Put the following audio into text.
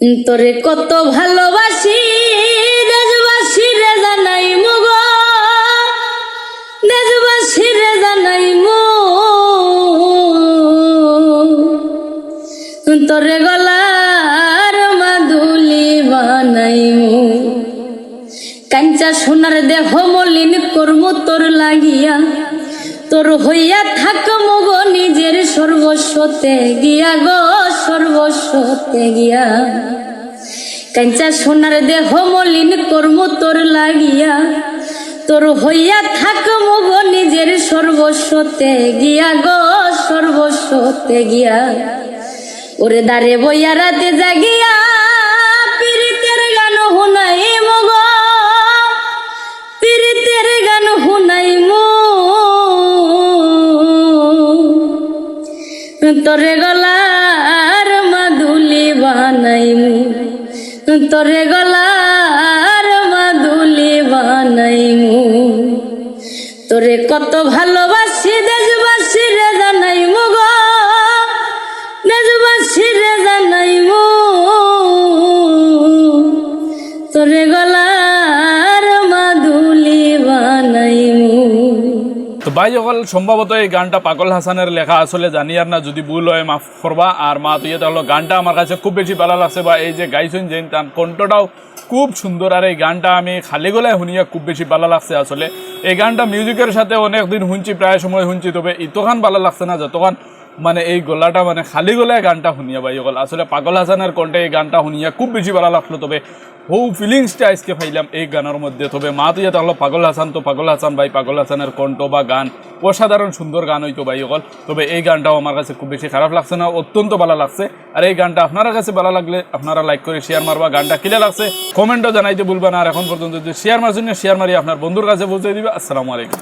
তোরে কত ভালোবাসি, দেশবাসী রে জানাই মুগ দেশবাসী রে জানাই মু। তোরে গলার মাদুলি বানাই কাঞ্চা সোনার দেহ মলিন কর্ম তোর লাগিয়া। তোর হইয়া থাক মগ নিজের সর্বস্বতে গিয়া গো। সর্বস্বতে গিয়া। কাঞ্চা সোনার দেহ মলিন কর্ম তোর লাগিয়া। তোর হইয়া থাক মগ নিজের সর্বস্বতে গিয়া গো, সর্বস্বতে গিয়া। ওরে দারে বইয়া রাতে জাগিয়া পীড়িতের গান হুনাই মগ। পীড়িতের গান হুনাই মো। তোরে মাদুলি বানাইমু তোরে গলার মাদুলি বানাইমু তোরে কত ভালোবাসি দেশবাসী রে জানাইমু গো তো ভাই অকল সম্ভবত এই গানটা পাগল হাসানের লেখা আসলে জানি আর না, যদি ভুল হয় মাফ করবা আর মা, তুই তাহলে গানটা আমার কাছে খুব বেশি ভালো লাগছে বা এই যে গাইছেন যে তার কণ্ঠটাও খুব সুন্দর আর এই গানটা আমি খালি গলায় শুনিয়া খুব বেশি ভালো লাগছে আসলে এই গানটা মিউজিকের সাথে অনেকদিন শুনছি প্রায় সময় শুনছি, তবে ইতখান ভালো লাগছে না যতক্ষণ মানে এই গলাটা মানে খালি গলায় গানটা শুনিয়া ভাই অকল আসলে পাগল হাসানের কণ্ঠে এই গানটা শুনিয়া খুব বেশি ভালো লাগল, তবে হৌ ফিলিংসটা আজকে পাইলাম এই গানের মধ্যে। তবে মা তুই তাহলে পাগল হাসান তো পাগল হাসান ভাই, পাগল হাসানের কণ্ঠ বা গান অসাধারণ সুন্দর গান হইতো ভাই অকল। তবে এই গানটাও আমার কাছে খুব বেশি খারাপ লাগছে না, অত্যন্ত ভালো লাগছে। আর এই গানটা আপনার কাছে ভালো লাগলে আপনারা লাইক করে শেয়ার মারবা গানটা কিলে লাগছে কমেন্টও জানাইতে ভুলবেন আর এখন পর্যন্ত যদি শেয়ার মারছেন শেয়ার মারি আপনার বন্ধুর কাছে পৌঁছে দিবে। আসসালামু আলাইকুম।